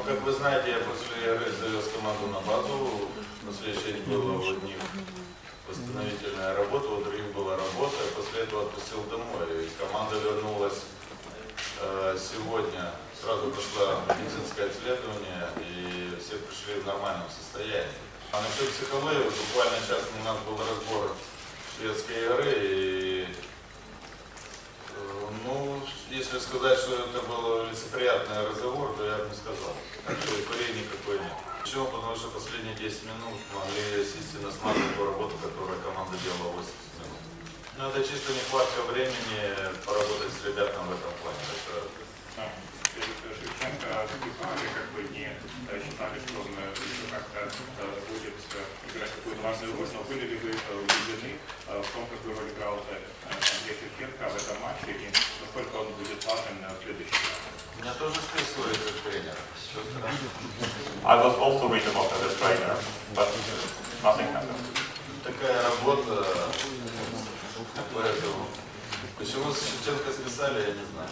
Ну, как вы знаете, я после игры завез команду на базу. На следующий день была у одних восстановительная работа, у других была работа. После этого отпустил домой. И команда вернулась э, сегодня. Сразу прошло медицинское исследование, и все пришли в нормальном состоянии. А насчет психологии, буквально сейчас у нас был разбор шведской игры, и Э, Ну, если сказать, что это был лицеприятный разговор, то я бы не сказал. Так что эйфории никакой нет. Почему? Потому что последние 10 минут могли естественно смотреть ту работу, которую команда делала 80 минут. Но это чисто нехватка времени поработать с ребятами в этом плане. Это Да. Перед Шевченко выступали, как бы не э, считали, что он э, как-то э, будет э, играть какую-то важную роль, но были ли вы э, убеждены э, в том, какую роль играл э, Андрей Шевченко в этом матче и насколько он будет важен э, в следующем меня тоже списывают как тренера. Что страшного? I was also written off as a trainer, but nothing happened. Такая работа, поэтому... Почему Шевченко списали, я не знаю.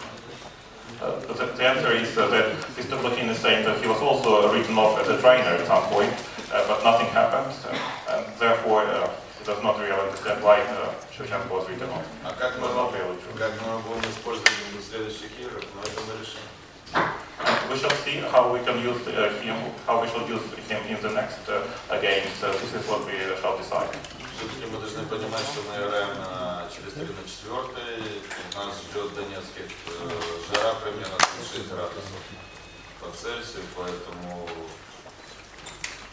Uh, the, the answer is uh, that Mr. Putin is saying that he was also written off as a trainer at some point, uh, but nothing happened, uh, and therefore uh, he does not really understand why uh, Shevchenko was written off. А как It мы, was not really true. как мы его будем использовать в следующих играх, но это мы решим. We shall see how we can use uh, him, how we shall use him in the next uh, games. Uh, this is what we shall decide. Все-таки мы должны понимать, что мы играем через 3 на 4, нас ждет Донецкий э, жара примерно 36 градусов по Цельсию, поэтому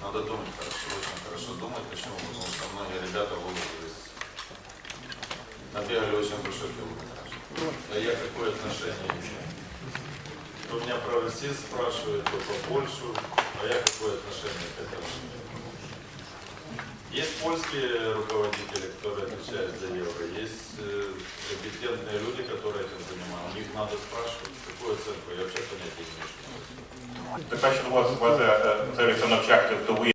надо думать хорошо, очень хорошо думать, почему, потому что многие ребята выложились, набегали очень большой километраж. А я какое отношение имею? То меня про Россию спрашивают, то по Польшу, а я какое отношение к этому? Есть польские руководители, которые отвечают за евро, есть э, компетентные люди, которые этим занимаются. У них надо спрашивать, какую оценку, я вообще понятия не имею. что это. The question was whether uh, there is an objective to win